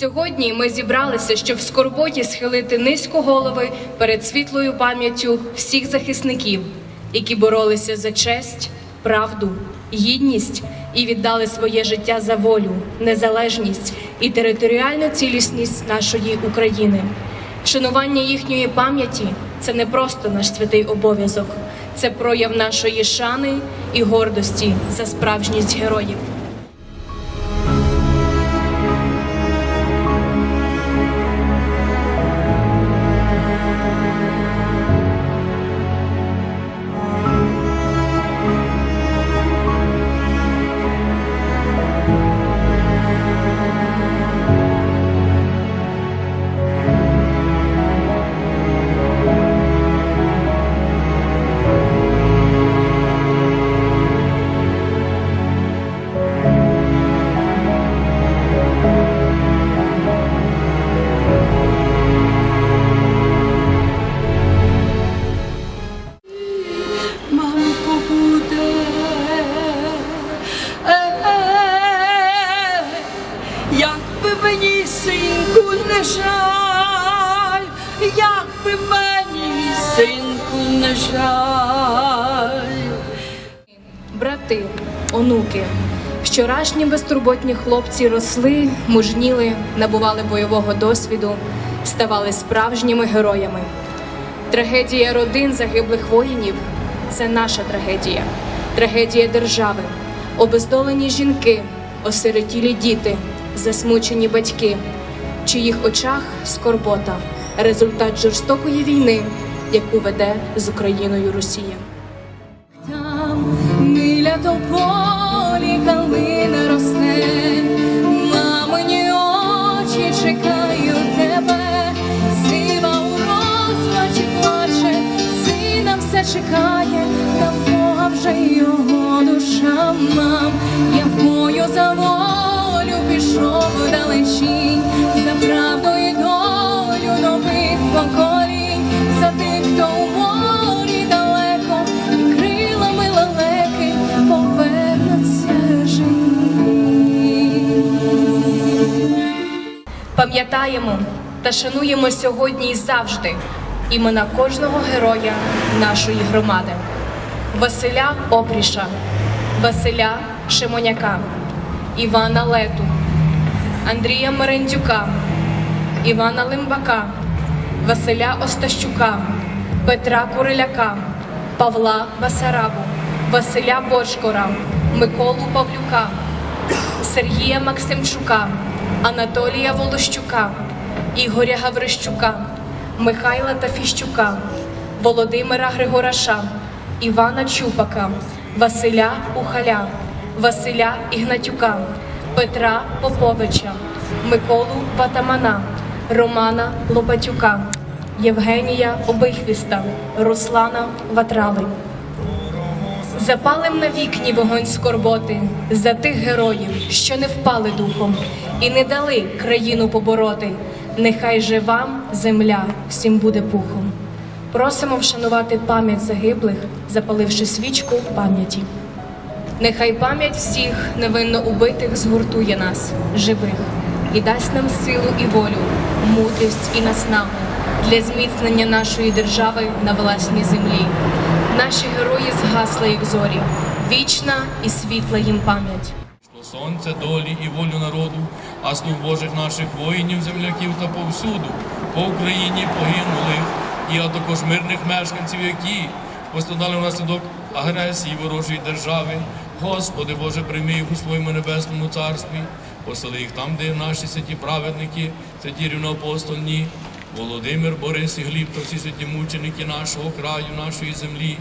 Сьогодні ми зібралися, щоб в скорботі схилити низько голови перед світлою пам'яттю всіх захисників, які боролися за честь, правду, гідність і віддали своє життя за волю, незалежність і територіальну цілісність нашої України. Шанування їхньої пам'яті це не просто наш святий обов'язок, це прояв нашої шани і гордості за справжність героїв. Не жаль, якби мені синку не жаль. Брати, онуки, вчорашні безтурботні хлопці росли, мужніли, набували бойового досвіду, ставали справжніми героями. Трагедія родин загиблих воїнів це наша трагедія, трагедія держави, обездолені жінки, осиротілі діти, засмучені батьки, в чиїх очах скорбота, результат жорстокої війни, яку веде з Україною Росія. Там біля тополі калина росте, мамині очі чекають тебе, сива у розпачі плаче, сина все чекає, в Бога вже його душа. Мам. Я в бою за хто у морі далеко, крилами лелеки повернуться живі. Пам'ятаємо та шануємо сьогодні і завжди імена кожного героя нашої громади: Василя Опріша, Василя Шимоняка, Івана Лету, Андрія Мерендюка, Івана Лимбака, Василя Остащука, Петра Куриляка, Павла Басарабу, Василя Бочкора, Миколу Павлюка, Сергія Максимчука, Анатолія Волощука, Ігоря Гаврищука, Михайла Тафіщука, Володимира Григораша, Івана Чупака, Василя Ухаля, Василя Ігнатюка, Петра Поповича, Миколу Ватамана, Романа Лопатюка, Євгенія Обихвіста, Руслана Ватрали. Запалим на вікні вогонь скорботи за тих героїв, що не впали духом і не дали країну побороти. Нехай же вам земля всім буде пухом. Просимо вшанувати пам'ять загиблих, запаливши свічку пам'яті. Нехай пам'ять всіх невинно убитих згуртує нас, живих, і дасть нам силу і волю, мудрість і наснагу для зміцнення нашої держави на власній землі. Наші герої згасли, як зорі, вічна і світла їм пам'ять. Сонце долі і волю народу, а слуг Божих наших воїнів, земляків та повсюду, по Україні погинулих, і а також мирних мешканців, які пострадали внаслідок агресії ворожої держави. Господи Боже, прийми їх у своєму небесному царстві, посели їх там, де наші святі праведники, святі рівноапостольні, Володимир, Борис і Гліб та всі святі мученики нашого краю, нашої землі,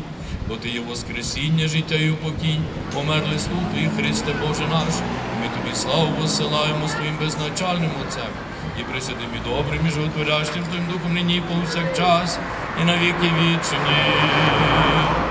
бо Ти є Воскресіння, життя і упокій, померли слуг Твій, Христе Боже наш, ми Тобі славу посилаємо своїм безначальним Отцем, і присвятим і добрим, і животворящим Твоїм Духом нині повсякчас, і на віки вічні.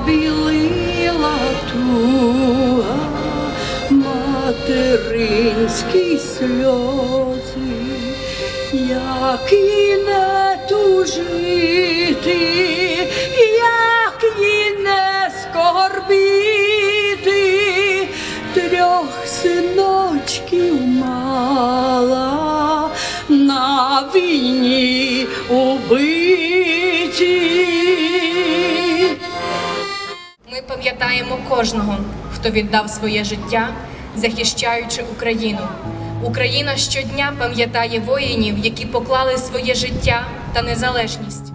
Забілила туга материнські сльози, як і не тужити. Убиті. Ми пам'ятаємо кожного, хто віддав своє життя, захищаючи Україну. Україна щодня пам'ятає воїнів, які поклали своє життя та незалежність.